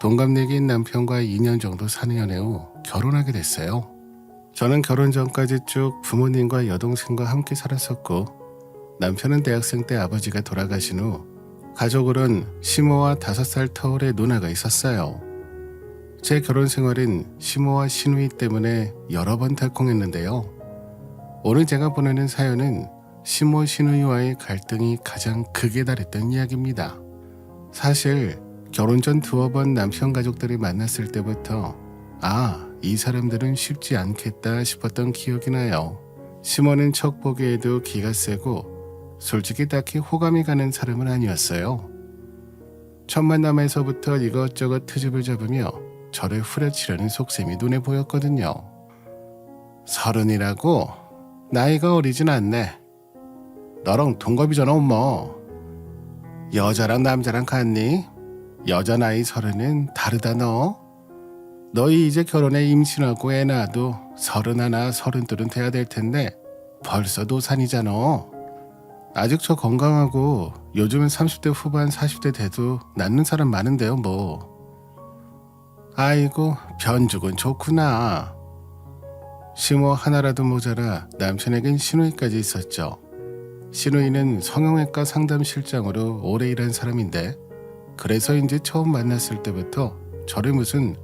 동갑내기인 남편과 2년 정도 사는 연애 후 결혼하게 됐어요. 저는 결혼 전까지 쭉 부모님과 여동생과 함께 살았었고 남편은 대학생 때 아버지가 돌아가신 후 가족으론 시모와 5살 터울의 누나가 있었어요. 제 결혼 생활은 시모와 시누이 때문에 여러 번 달콩했는데요. 오늘 제가 보내는 사연은 시모 시누이와의 갈등이 가장 극에 달했던 이야기입니다. 사실 결혼 전 두어 번 남편 가족들이 만났을 때부터 아, 이 사람들은 쉽지 않겠다 싶었던 기억이 나요. 시모는 척 보기에도 기가 세고 솔직히 딱히 호감이 가는 사람은 아니었어요. 첫 만남에서부터 이것저것 트집을 잡으며 저를 후려치려는 속셈이 눈에 보였거든요. 서른이라고 나이가 어리진 않네. 너랑 동갑이잖아, 엄마. 여자랑 남자랑 같니? 여자 나이 서른은 다르다 너. 너희 이제 결혼해 임신하고 애 낳아도 서른 하나 서른 둘은 돼야 될 텐데 벌써 노산이잖아. 아직 저 건강하고 요즘은 30대 후반 40대 돼도 낳는 사람 많은데요 뭐. 아이고 변죽은 좋구나. 시모 하나라도 모자라 남편에겐 신우이까지 있었죠. 신우이는 성형외과 상담실장으로 오래 일한 사람인데 그래서인지 처음 만났을 때부터 저를 무슨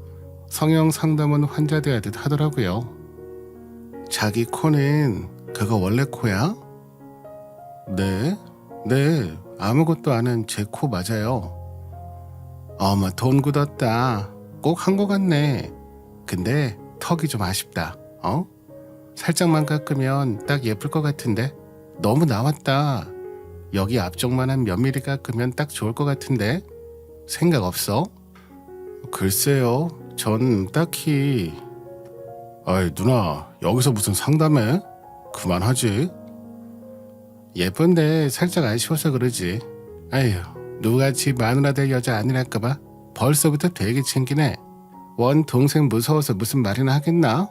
성형 상담원 환자 대하듯 하더라고요. 자기 코는 그거 원래 코야? 네, 네, 아무것도 아는 제 코 맞아요. 어머, 돈 굳었다. 꼭 한 거 같네. 근데 턱이 좀 아쉽다. 어? 살짝만 깎으면 딱 예쁠 것 같은데 너무 나왔다. 여기 앞쪽만 한 몇 미리 깎으면 딱 좋을 것 같은데 생각 없어? 글쎄요, 전 딱히. 아이 누나 여기서 무슨 상담해? 그만하지. 예쁜데 살짝 아쉬워서 그러지. 아휴 누가지 마누라 될 여자 아니랄까봐 벌써부터 되게 챙기네. 원 동생 무서워서 무슨 말이나 하겠나?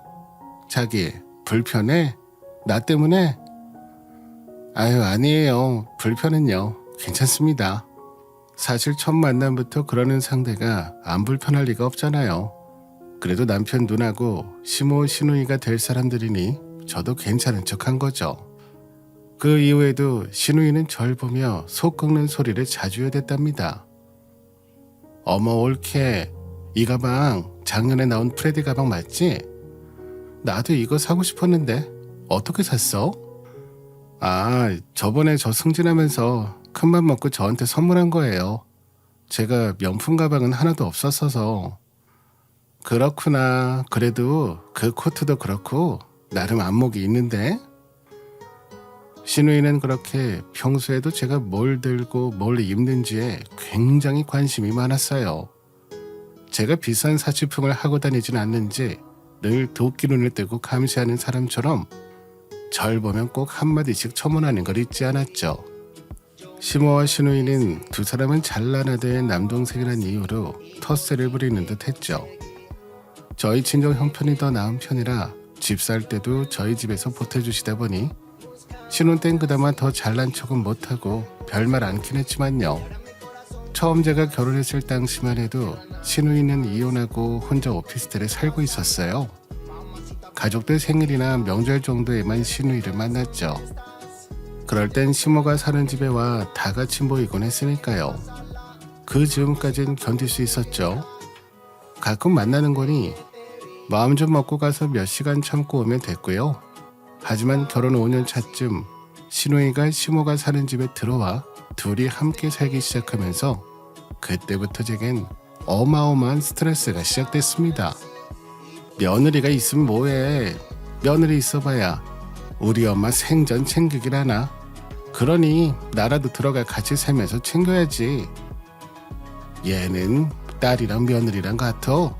자기 불편해? 나 때문에? 아유 아니에요. 불편은요. 괜찮습니다. 사실 첫 만남부터 그러는 상대가 안 불편할 리가 없잖아요. 그래도 남편 누나고 시모 시누이가 될 사람들이니 저도 괜찮은 척 한 거죠. 그 이후에도 시누이는 절 보며 속 꺾는 소리를 자주 해댔답니다. 어머 올케 이 가방 작년에 나온 프레디 가방 맞지? 나도 이거 사고 싶었는데 어떻게 샀어? 아 저번에 저 승진하면서 큰 맘 먹고 저한테 선물한 거예요. 제가 명품 가방은 하나도 없었어서 그렇구나. 그래도 그 코트도 그렇고 나름 안목이 있는데 신우이는 그렇게 평소에도 제가 뭘 들고 뭘 입는지에 굉장히 관심이 많았어요. 제가 비싼 사치품을 하고 다니진 않는지 늘 도끼 눈을 뜨고 감시하는 사람처럼 절 보면 꼭 한마디씩 첨언하는 걸 잊지 않았죠. 시모와 신우이는 두 사람은 잘나나대의 남동생이란 이유로 텃세를 부리는 듯 했죠. 저희 친정 형편이 더 나은 편이라 집 살 때도 저희 집에서 보태주시다 보니 신혼 땐 그나마 더 잘난 척은 못하고 별말 않긴 했지만요. 처음 제가 결혼했을 당시만 해도 신우이는 이혼하고 혼자 오피스텔에 살고 있었어요. 가족들 생일이나 명절 정도에만 신우이를 만났죠. 그럴 땐 시모가 사는 집에 와 다 같이 모이곤 했으니까요. 그 즈음까진 견딜 수 있었죠. 가끔 만나는 거니 마음 좀 먹고 가서 몇 시간 참고 오면 됐고요. 하지만 결혼 5년 차쯤 신우이가 시모가 사는 집에 들어와 둘이 함께 살기 시작하면서 그때부터 제겐 어마어마한 스트레스가 시작됐습니다. 며느리가 있으면 뭐해? 며느리 있어봐야 우리 엄마 생전 챙기길 하나? 그러니 나라도 들어가 같이 살면서 챙겨야지. 얘는 딸이랑 며느리랑 같어.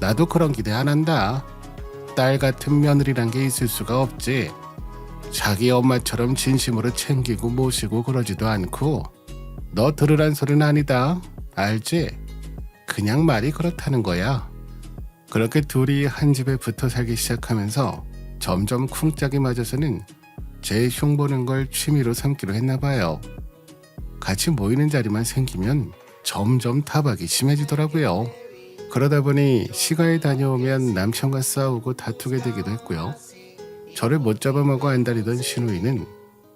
나도 그런 기대 안 한다. 딸 같은 며느리란 게 있을 수가 없지. 자기 엄마처럼 진심으로 챙기고 모시고 그러지도 않고 너 들으란 소리는 아니다. 알지? 그냥 말이 그렇다는 거야. 그렇게 둘이 한 집에 붙어 살기 시작하면서 점점 쿵짝이 맞아서는 제 흉 보는 걸 취미로 삼기로 했나 봐요. 같이 모이는 자리만 생기면 점점 타박이 심해지더라고요. 그러다 보니 시가에 다녀오면 남편과 싸우고 다투게 되기도 했고요. 저를 못 잡아먹어 안달이던 신우이는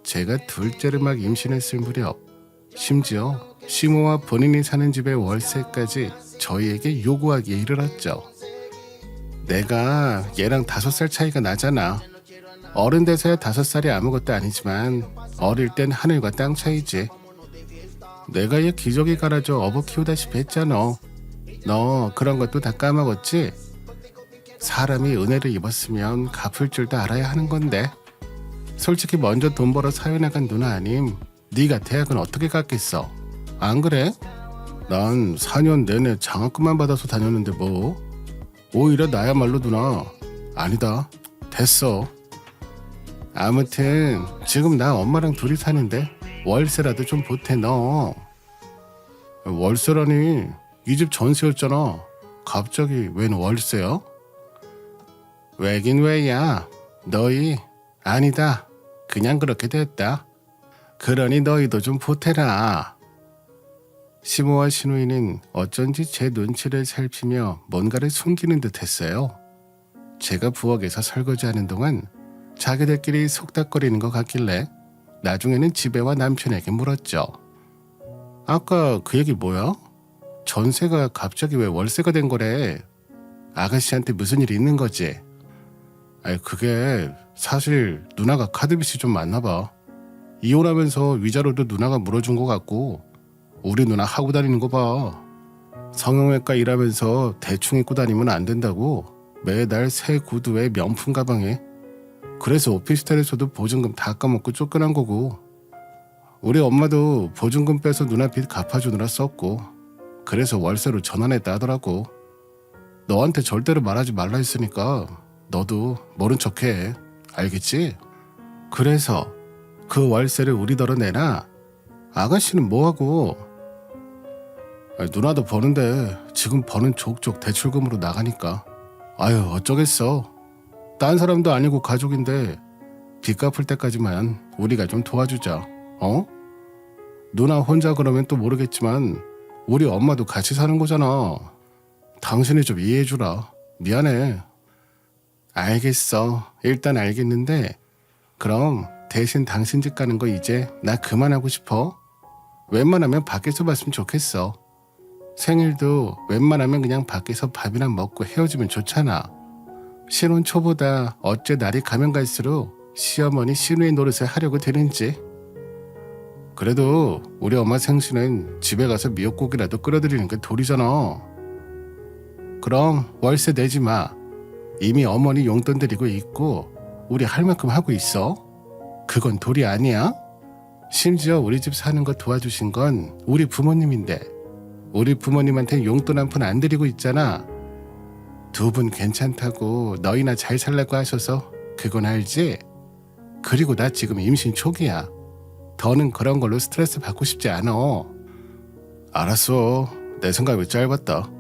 제가 둘째를 막 임신했을 무렵 심지어 시모와 본인이 사는 집의 월세까지 저희에게 요구하기에 이르렀죠. 내가 얘랑 다섯 살 차이가 나잖아. 어른 돼서야 다섯 살이 아무것도 아니지만 어릴 땐 하늘과 땅 차이지. 내가 얘 기저귀 갈아줘 어버 키우다시피 했잖아. 너 그런 것도 다 까먹었지? 사람이 은혜를 입었으면 갚을 줄도 알아야 하는 건데. 솔직히 먼저 돈 벌어 사회 나간 누나 아님 네가 대학은 어떻게 갔겠어? 안 그래? 난 4년 내내 장학금만 받아서 다녔는데 뭐. 오히려 나야말로 누나. 아니다. 됐어. 아무튼 지금 나 엄마랑 둘이 사는데 월세라도 좀 보태 너. 월세라니 이 집 전세였잖아. 갑자기 웬 월세야? 왜긴 왜야. 너희 아니다. 그냥 그렇게 됐다. 그러니 너희도 좀 보태라. 시모와 신우이는 어쩐지 제 눈치를 살피며 뭔가를 숨기는 듯 했어요. 제가 부엌에서 설거지하는 동안 자기들끼리 속닥거리는 것 같길래 나중에는 집에와 남편에게 물었죠. 아까 그 얘기 뭐야? 전세가 갑자기 왜 월세가 된 거래? 아가씨한테 무슨 일이 있는 거지? 아니 그게 사실 누나가 카드빚이 좀 많나 봐. 이혼하면서 위자료도 누나가 물어준 것 같고 우리 누나 하고 다니는 거 봐. 성형외과 일하면서 대충 입고 다니면 안 된다고 매달 새 구두에 명품 가방에. 그래서 오피스텔에서도 보증금 다 까먹고 쫓겨난 거고. 우리 엄마도 보증금 빼서 누나 빚 갚아주느라 썼고. 그래서 월세로 전환했다 하더라고. 너한테 절대로 말하지 말라 했으니까 너도 모른 척해. 알겠지? 그래서 그 월세를 우리더러 내나? 아가씨는 뭐하고 아니, 누나도 버는데 지금 버는 족족 대출금으로 나가니까. 아유 어쩌겠어. 딴 사람도 아니고 가족인데 빚 갚을 때까지만 우리가 좀 도와주자. 어? 누나 혼자 그러면 또 모르겠지만 우리 엄마도 같이 사는 거잖아. 당신이 좀 이해해주라. 미안해. 알겠어. 일단 알겠는데 그럼 대신 당신 집 가는 거 이제 나 그만하고 싶어? 웬만하면 밖에서 봤으면 좋겠어 생일도 웬만하면 그냥 밖에서 밥이나 먹고 헤어지면 좋잖아. 신혼 초보다 어째 날이 가면 갈수록 시어머니 신우의 노릇을 하려고 되는지. 그래도 우리 엄마 생신은 집에 가서 미역국이라도 끓여드리는 게 도리잖아. 그럼 월세 내지 마. 이미 어머니 용돈 드리고 있고 우리 할 만큼 하고 있어. 그건 도리 아니야? 심지어 우리 집 사는 거 도와주신 건 우리 부모님인데 우리 부모님한테 용돈 한 푼 안 드리고 있잖아. 두 분 괜찮다고 너희나 잘 살라고 하셔서 그건 알지? 그리고 나 지금 임신 초기야. 더는 그런 걸로 스트레스 받고 싶지 않아. 알았어. 내 생각이 짧았다.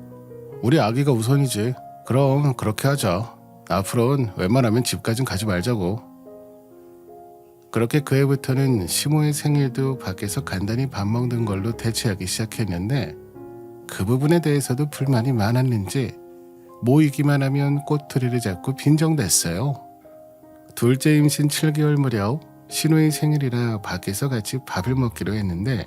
우리 아기가 우선이지. 그럼 그렇게 하자. 앞으로는 웬만하면 집까진 가지 말자고. 그렇게 그 해부터는 시모의 생일도 밖에서 간단히 밥 먹는 걸로 대체하기 시작했는데 그 부분에 대해서도 불만이 많았는지 모이기만 하면 꼬투리를 잡고 빈정댔어요. 둘째 임신 7개월 무렵 신우의 생일이라 밖에서 같이 밥을 먹기로 했는데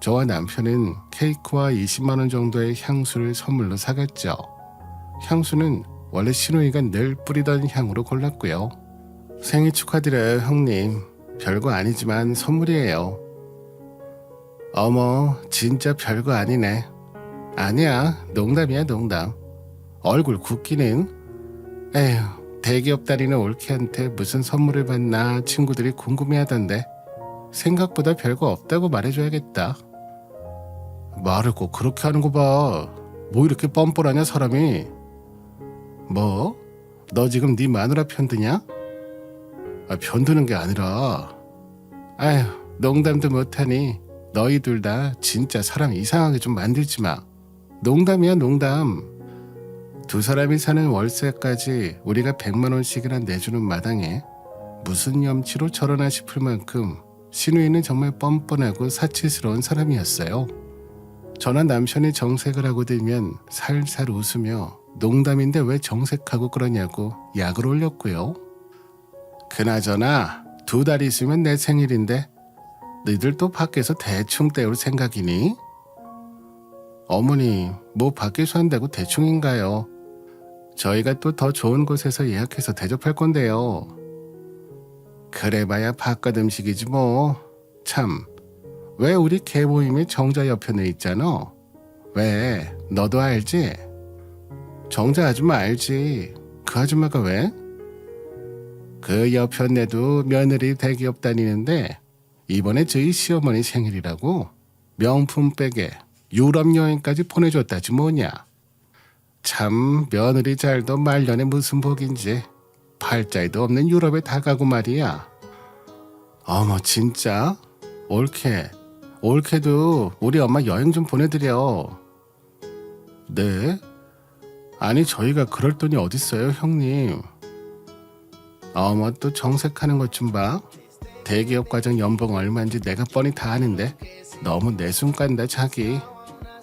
저와 남편은 케이크와 20만 원 정도의 향수를 선물로 사갔죠. 향수는 원래 신우이가 늘 뿌리던 향으로 골랐고요. 생일 축하드려요, 형님. 별거 아니지만 선물이에요. 어머, 진짜 별거 아니네. 아니야, 농담이야, 농담. 얼굴 굽기는. 에휴, 대기업 다니는 올케한테 무슨 선물을 받나 친구들이 궁금해하던데 생각보다 별거 없다고 말해줘야겠다. 말을 꼭 그렇게 하는 거 봐. 뭐 이렇게 뻔뻔하냐 사람이. 뭐? 너 지금 네 마누라 편드냐? 아, 편드는 게 아니라. 아휴, 농담도 못하니 너희 둘 다 진짜 사람 이상하게 좀 만들지 마. 농담이야 농담. 두 사람이 사는 월세까지 우리가 100만 원씩이나 내주는 마당에 무슨 염치로 저러나 싶을 만큼 신우이는 정말 뻔뻔하고 사치스러운 사람이었어요. 저나 남편이 정색을 하고 들면 살살 웃으며 농담인데 왜 정색하고 그러냐고 약을 올렸고요. 그나저나 두 달 있으면 내 생일인데 너희들 또 밖에서 대충 때울 생각이니? 어머니 뭐 밖에서 한다고 대충인가요? 저희가 또 더 좋은 곳에서 예약해서 대접할 건데요. 그래봐야 바깥 음식이지 뭐. 참, 왜 우리 개모임의 정자 옆편에 있잖아? 왜? 너도 알지? 정자 아줌마 알지? 그 아줌마가 왜? 그 옆편에도 며느리 대기업 다니는데 이번에 저희 시어머니 생일이라고 명품 백에 유럽 여행까지 보내줬다지 뭐냐. 참 며느리 잘도 말년에 무슨 복인지 팔자에도 없는 유럽에 다 가고 말이야. 어머 진짜? 옳게 옳게도 우리 엄마 여행 좀 보내드려. 네? 아니 저희가 그럴 돈이 어딨어요 형님. 어머 또 정색하는 것 좀 봐. 대기업 과장 연봉 얼마인지 내가 뻔히 다 아는데 너무 내숭 깐다 자기.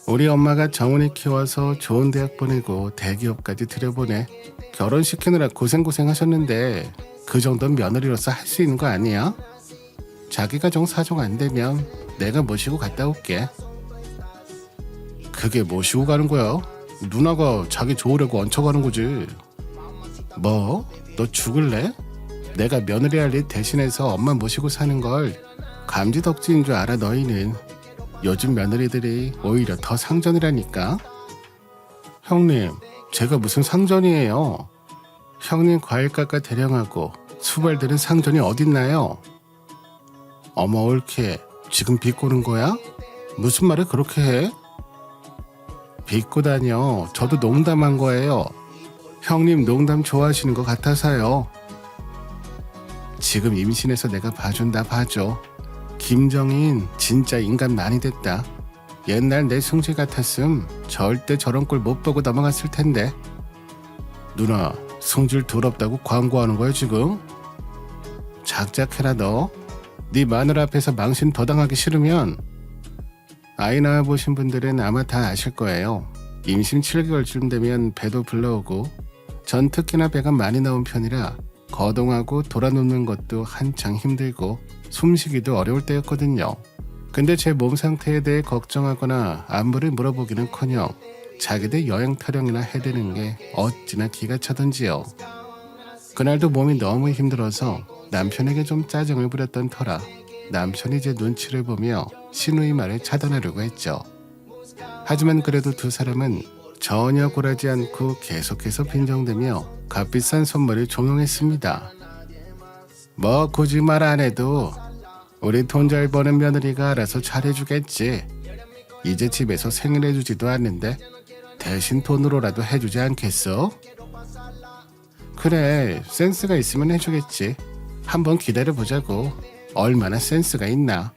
우리 엄마가 정훈이 키워서 좋은 대학 보내고 대기업까지 들여보내 결혼시키느라 고생고생 하셨는데 그 정도는 며느리로서 할 수 있는 거 아니야? 자기 가 정 사정 안 되면 내가 모시고 갔다 올게. 그게 모시고 가는 거야? 누나가 자기 좋으려고 얹혀가는 거지. 뭐? 너 죽을래? 내가 며느리 할 일 대신해서 엄마 모시고 사는 걸 감지덕지인 줄 알아 너희는. 요즘 며느리들이 오히려 더 상전이라니까. 형님, 제가 무슨 상전이에요? 형님 과일 깎아 대령하고 수발들은 상전이 어딨나요? 어머 옳게 지금 비꼬는 거야? 무슨 말을 그렇게 해? 비꼬 다녀. 저도 농담한 거예요. 형님 농담 좋아하시는 것 같아서요. 지금 임신해서 내가 봐준다 봐줘. 김정인 진짜 인간 많이 됐다. 옛날 내 승질 같았음 절대 저런 꼴 못 보고 넘어갔을 텐데. 누나 승질 더럽다고 광고하는 거야 지금? 작작해라 너. 네 마누라 앞에서 망신 더 당하기 싫으면 아이 낳아 보신 분들은 아마 다 아실 거예요. 임신 7개월쯤 되면 배도 불러오고 전 특히나 배가 많이 나온 편이라 거동하고 돌아눕는 것도 한창 힘들고 숨쉬기도 어려울 때였거든요. 근데 제 몸 상태에 대해 걱정하거나 안부를 물어보기는커녕 자기들 여행 타령이나 해대는 게 어찌나 기가 차던지요. 그날도 몸이 너무 힘들어서 남편에게 좀 짜증을 부렸던 터라 남편이 제 눈치를 보며 신우의 말을 차단하려고 했죠. 하지만 그래도 두 사람은 전혀 굴하지 않고 계속해서 빈정대며 값비싼 선물을 종용했습니다. 뭐 굳이 말안 해도 우리 돈 잘 버는 며느리가 알아서 잘해주겠지. 이제 집에서 생일해주지도 않는데 대신 돈으로라도 해주지 않겠어? 그래 센스가 있으면 해주겠지. 한번 기다려보자고. 얼마나 센스가 있나.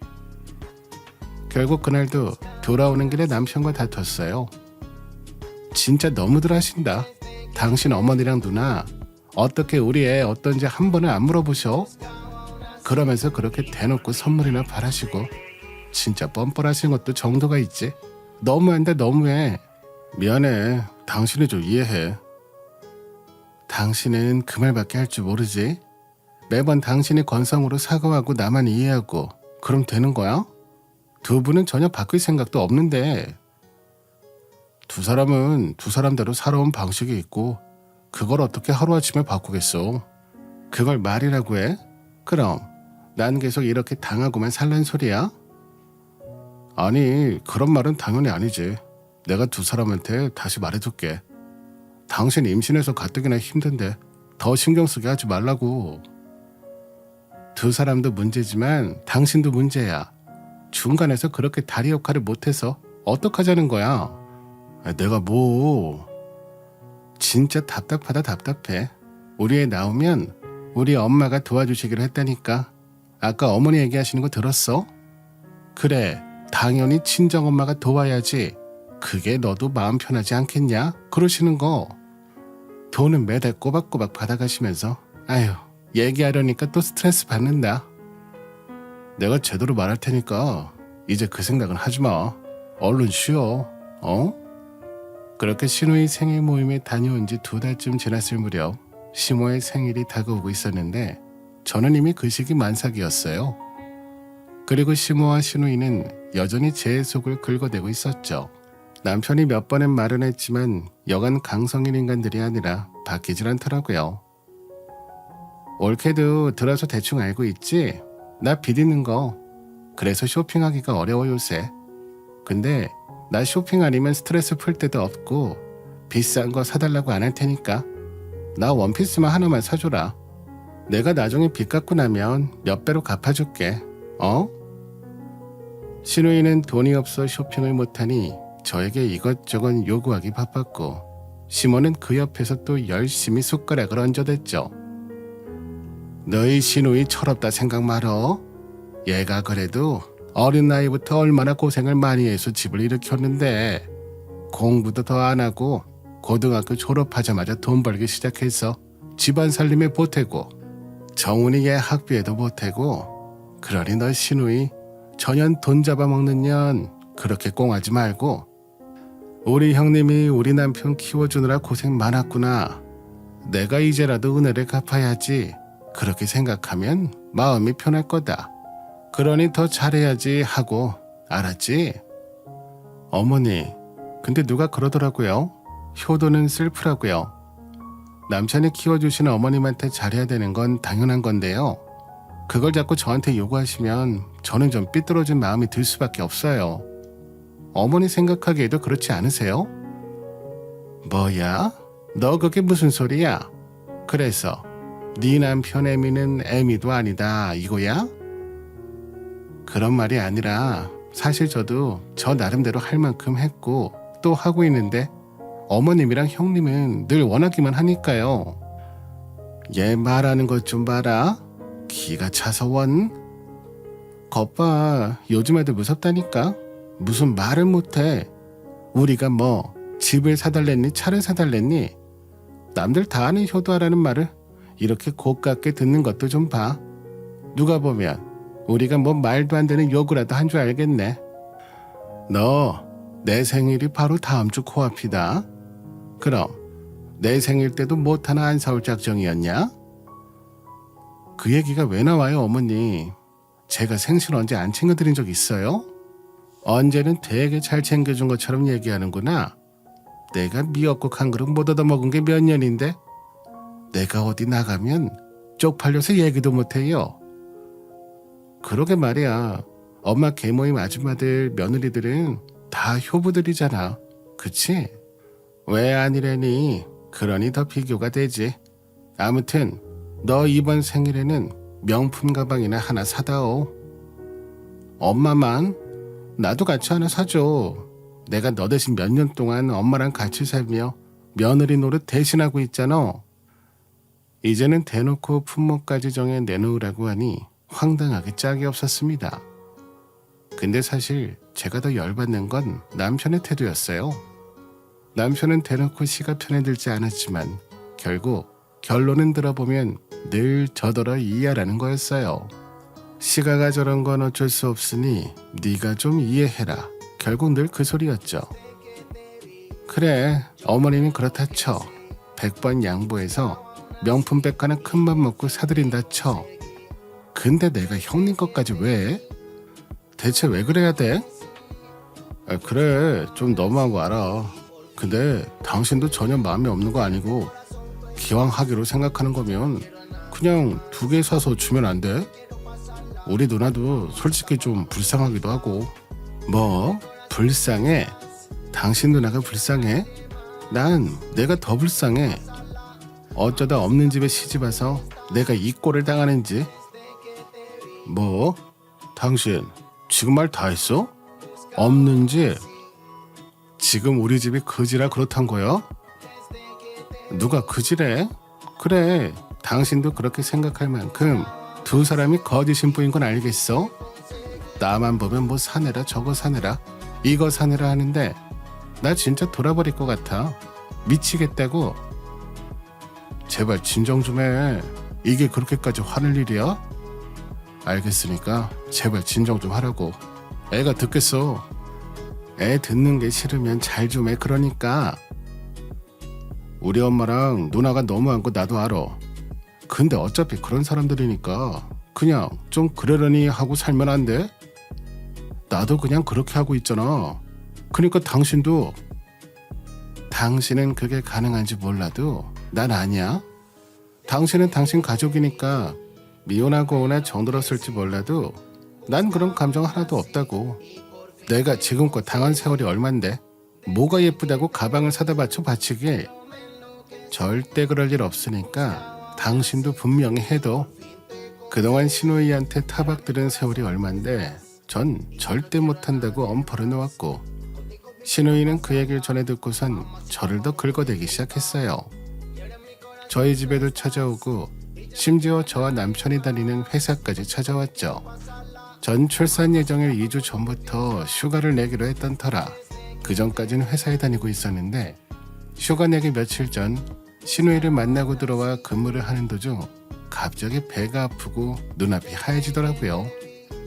결국 그날도 돌아오는 길에 남편과 다퉜어요. 진짜 너무들 하신다. 당신 어머니랑 누나 어떻게 우리 애 어떤지 한 번은 안 물어보셔? 그러면서 그렇게 대놓고 선물이나 바라시고 진짜 뻔뻔하신 것도 정도가 있지. 너무한데 너무해. 미안해. 당신이 좀 이해해. 당신은 그 말밖에 할 줄 모르지. 매번 당신의 건성으로 사과하고 나만 이해하고 그럼 되는 거야? 두 분은 전혀 바꿀 생각도 없는데 두 사람은 두 사람대로 살아온 방식이 있고 그걸 어떻게 하루아침에 바꾸겠어. 그걸 말이라고 해? 그럼 난 계속 이렇게 당하고만 살란 소리야? 아니 그런 말은 당연히 아니지. 내가 두 사람한테 다시 말해줄게. 당신 임신해서 가뜩이나 힘든데 더 신경 쓰게 하지 말라고. 두 사람도 문제지만 당신도 문제야. 중간에서 그렇게 다리 역할을 못해서 어떡하자는 거야? 아, 내가 뭐 진짜 답답하다 답답해. 우리 애 나오면 우리 엄마가 도와주시기로 했다니까. 아까 어머니 얘기하시는 거 들었어? 그래, 당연히 친정엄마가 도와야지. 그게 너도 마음 편하지 않겠냐? 그러시는 거. 돈은 매달 꼬박꼬박 받아가시면서 아휴 얘기하려니까 또 스트레스 받는다. 내가 제대로 말할 테니까 이제 그 생각은 하지 마. 얼른 쉬어. 어? 그렇게 신우의 생일 모임에 다녀온 지 두 달쯤 지났을 무렵 시모의 생일이 다가오고 있었는데 저는 이미 그 시기 만삭이었어요. 그리고 시모와 신우이는 여전히 제 속을 긁어대고 있었죠. 남편이 몇 번은 말은 했지만 여간 강성인 인간들이 아니라 바뀌질 않더라고요. 올케도 들어서 대충 알고 있지? 나 비디는 거. 그래서 쇼핑하기가 어려워 요새. 근데 나 쇼핑 아니면 스트레스 풀 때도 없고 비싼 거 사달라고 안 할 테니까 나 원피스만 하나만 사줘라. 내가 나중에 빚 갚고 나면 몇 배로 갚아줄게. 어? 신우이는 돈이 없어 쇼핑을 못하니 저에게 이것저것 요구하기 바빴고 시모는 그 옆에서 또 열심히 숟가락을 얹어댔죠. 너희 신우이 철없다 생각 말어. 얘가 그래도 어린 나이부터 얼마나 고생을 많이 해서 집을 일으켰는데 공부도 더 안 하고 고등학교 졸업하자마자 돈 벌기 시작해서 집안 살림에 보태고 정훈이 얘 학비에도 보태고 그러니 너 신우이 전혀 돈 잡아먹는 년 그렇게 꽁하지 말고 우리 형님이 우리 남편 키워주느라 고생 많았구나. 내가 이제라도 은혜를 갚아야지. 그렇게 생각하면 마음이 편할 거다. 그러니 더 잘해야지 하고 알았지? 어머니, 근데 누가 그러더라고요. 효도는 슬프라고요. 남편이 키워주신 어머님한테 잘해야 되는 건 당연한 건데요. 그걸 자꾸 저한테 요구하시면 저는 좀 삐뚤어진 마음이 들 수밖에 없어요. 어머니 생각하기에도 그렇지 않으세요? 뭐야? 너 그게 무슨 소리야? 그래서 네 남편 애미는 애미도 아니다 이거야? 그런 말이 아니라 사실 저도 저 나름대로 할 만큼 했고 또 하고 있는데 어머님이랑 형님은 늘 원하기만 하니까요. 얘 말하는 것 좀 봐라. 기가 차서 원. 겉봐 요즘 애들 무섭다니까. 무슨 말을 못해. 우리가 뭐 집을 사달랬니 차를 사달랬니 남들 다 아는 효도하라는 말을 이렇게 고깝게 듣는 것도 좀 봐. 누가 보면 우리가 뭐 말도 안 되는 요구라도 한 줄 알겠네. 너 내 생일이 바로 다음 주 코앞이다. 그럼 내 생일 때도 못 하나 안 사올 작정이었냐? 그 얘기가 왜 나와요, 어머니? 제가 생신 언제 안 챙겨드린 적 있어요? 언제는 되게 잘 챙겨준 것처럼 얘기하는구나. 내가 미역국 한 그릇 못 얻어먹은 게 몇 년인데 내가 어디 나가면 쪽팔려서 얘기도 못해요. 그러게 말이야. 엄마 계모임 아줌마들 며느리들은 다 효부들이잖아. 그치? 왜 아니래니? 그러니 더 비교가 되지. 아무튼 너 이번 생일에는 명품 가방이나 하나 사다오. 엄마만 나도 같이 하나 사줘. 내가 너 대신 몇 년 동안 엄마랑 같이 살며 며느리 노릇 대신하고 있잖아. 이제는 대놓고 품목까지 정해 내놓으라고 하니 황당하게 짝이 없었습니다. 근데 사실 제가 더 열받는 건 남편의 태도였어요. 남편은 대놓고 시가 편에 들지 않았지만 결국 결론은 들어보면 늘 저더러 이해하라는 거였어요. 시가가 저런 건 어쩔 수 없으니 네가 좀 이해해라. 결국 늘 그 소리였죠. 그래 어머니는 그렇다 쳐. 백번 양보해서 명품백 하나 큰맘 먹고 사드린다 쳐. 근데 내가 형님 것까지 왜? 대체 왜 그래야 돼? 아, 그래 좀 너무한 거 알아. 근데 당신도 전혀 마음이 없는 거 아니고 기왕 하기로 생각하는 거면 그냥 두 개 사서 주면 안 돼? 우리 누나도 솔직히 좀 불쌍하기도 하고 뭐 불쌍해? 당신 누나가 불쌍해? 난 내가 더 불쌍해 어쩌다 없는 집에 시집 와서 내가 이 꼴을 당하는지 뭐? 당신 지금 말 다 했어? 없는 집 지금 우리 집이 거지라 그렇단 거야? 누가 거지래? 그래 당신도 그렇게 생각할 만큼 두 사람이 거짓인 뿌인 건 알겠어? 나만 보면 뭐 사내라 저거 사내라 이거 사내라 하는데 나 진짜 돌아버릴 것 같아 미치겠다고 제발 진정 좀 해 이게 그렇게까지 화낼 일이야? 알겠으니까 제발 진정 좀 하라고. 애가 듣겠어. 애 듣는 게 싫으면 잘 좀 해 그러니까. 우리 엄마랑 누나가 너무한 거 나도 알아. 근데 어차피 그런 사람들이니까 그냥 좀 그러려니 하고 살면 안 돼? 나도 그냥 그렇게 하고 있잖아. 그러니까 당신도 당신은 그게 가능한지 몰라도 난 아니야. 당신은 당신 가족이니까 미혼하거나 정들었을지 몰라도 난 그런 감정 하나도 없다고. 내가 지금껏 당한 세월이 얼만데 뭐가 예쁘다고 가방을 사다 바쳐 바치게 절대 그럴 일 없으니까 당신도 분명히 해도 그동안 신우이한테 타박 들은 세월이 얼만데 전 절대 못한다고 엄포를 놓았고 신우이는 그 얘기를 전해 듣고선 저를 더 긁어대기 시작했어요. 저희 집에도 찾아오고 심지어 저와 남편이 다니는 회사까지 찾아왔죠. 전 출산 예정일 2주 전부터 휴가를 내기로 했던 터라 그 전까지는 회사에 다니고 있었는데 휴가 내기 며칠 전 신우이를 만나고 들어와 근무를 하는 도중 갑자기 배가 아프고 눈앞이 하얘지더라고요.